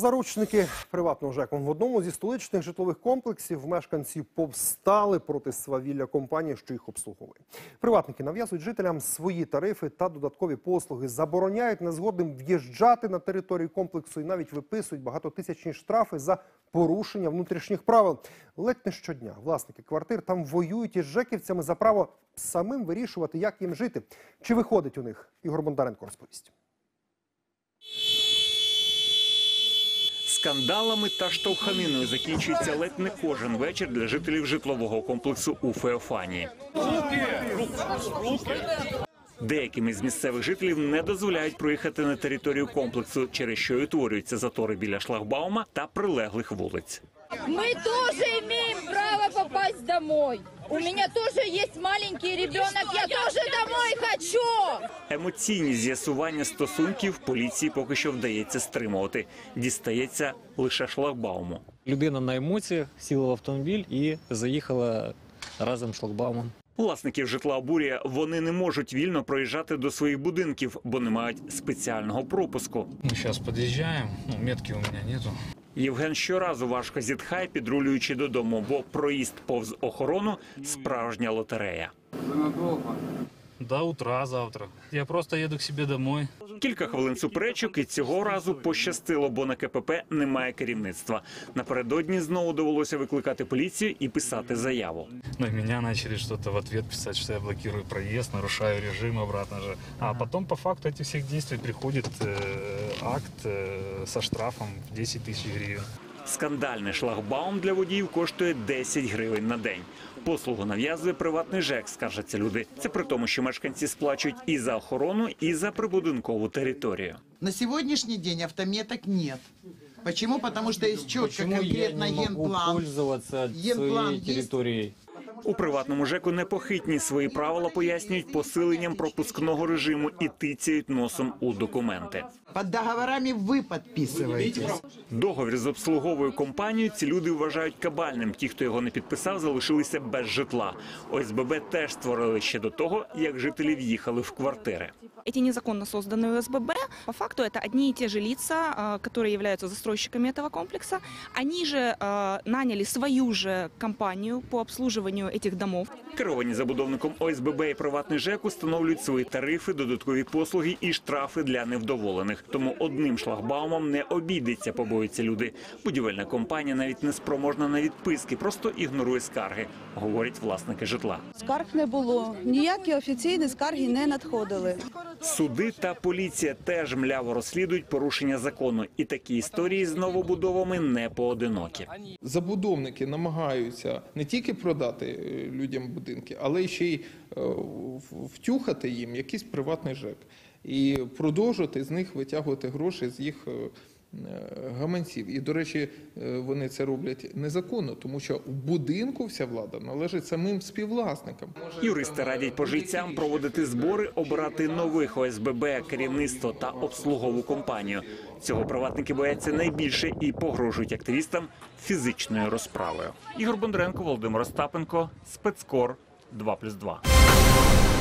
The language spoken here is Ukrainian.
Заручники приватного ЖЕКу в одному зі столичних житлових комплексів мешканці повстали проти свавілля компанії, що їх обслуговує. Приватники нав'язують жителям свої тарифи та додаткові послуги, забороняють незгодним в'їжджати на територію комплексу і навіть виписують багатотисячні штрафи за порушення внутрішніх правил. Ледь не щодня власники квартир там воюють із жеківцями за право самим вирішувати, як їм жити. Чи виходить у них Ігор Бондаренко розповість. Скандалами та штовханиною закінчується ледь не кожен вечір для жителів житлового комплексу у Феофанії. Деяким із місцевих жителів не дозволяють проїхати на територію комплексу, через що і утворюються затори біля шлагбаума та прилеглих вулиць. Мы тоже имеем право попасть домой. У меня тоже есть маленький ребенок, я хочу. Емоційні з'ясування стосунків поліції поки що вдається стримувати. Дістається лише шлагбауму. Людина на емоціях сіла в автомобіль і заїхала разом з шлагбаумом. Власників житла обурює, вони не можуть вільно проїжджати до своїх будинків, бо не мають спеціального пропуску. Мы сейчас подъезжаем, ну, метки у меня нету. Євген щоразу важко зітхає, підрулюючи додому, бо проїзд повз охорону справжня лотерея До утра завтра. Я просто еду к себе домой. Кілька хвилин суперечок, і цього разу пощастило, бо на КПП немає керівництва. Напередодні знову довелося викликати поліцію і писати заяву. Ну и меня начали что-то в ответ писать, что я блокирую проезд, нарушаю режим обратно же. А потом по факту этих всех действий приходит э, акт э, со штрафом в 10 тысяч гривен. Скандальний шлагбаум для водіїв коштує 10 гривень на день. Послугу нав'язує приватний ЖЕК, скаржаться люди. Це при тому, що мешканці сплачують і за охорону, і за прибудинкову територію. На сьогоднішній день автометок немає. Почему? Потому что есть четко Почему я конкретно не могу генплан. пользоваться Генплан своей территорией? У приватному ЖЕКу непохитні свої правила пояснюють посиленням пропускного режиму і тицяють носом у документи. Под договорами вы подписываетесь. Договір з обслуговою компанією ці люди вважають кабальним. Ті, хто його не підписав, залишилися без житла. ОСББ теж створили ще до того, як жителі в'їхали в квартири. Эти незаконно созданные ОСББ, по факту это одни и те же лица, э, которые являются застройщиками этого комплекса. Они же э, наняли свою же компанию по обслуживанию этих домов. Керовані забудовником ОСББ і приватний ЖЕК встановлюють свої тарифи, додаткові послуги і штрафи для невдоволених. Тому одним шлагбаумом не обійдеться, побоюються люди. Будівельна компанія навіть не спроможна на відписки, просто ігнорує скарги, говорять власники житла. Скарг не було. Ніякі офіційні скарги не надходили. Суди та поліція теж мляво розслідують порушення закону, і такі історії з новобудовами не поодинокі. забудовники намагаються не тільки продати е, людям будинки, але ще й е, втюхати їм якийсь приватний ЖЕК і продовжувати з них витягувати гроші з їх е, гаманців. І, до речі, е, вони це роблять незаконно, тому що у будинку вся влада належить самим співвласникам. Юристи радять пожильцям проводити збори, обирати нових ОСББ, керівництво та обслугову компанію. Цього приватники бояться найбільше і погрожують активістам фізичною розправою. Ігор Бондренко, Володимир Остапенко, спецкор 2+,2.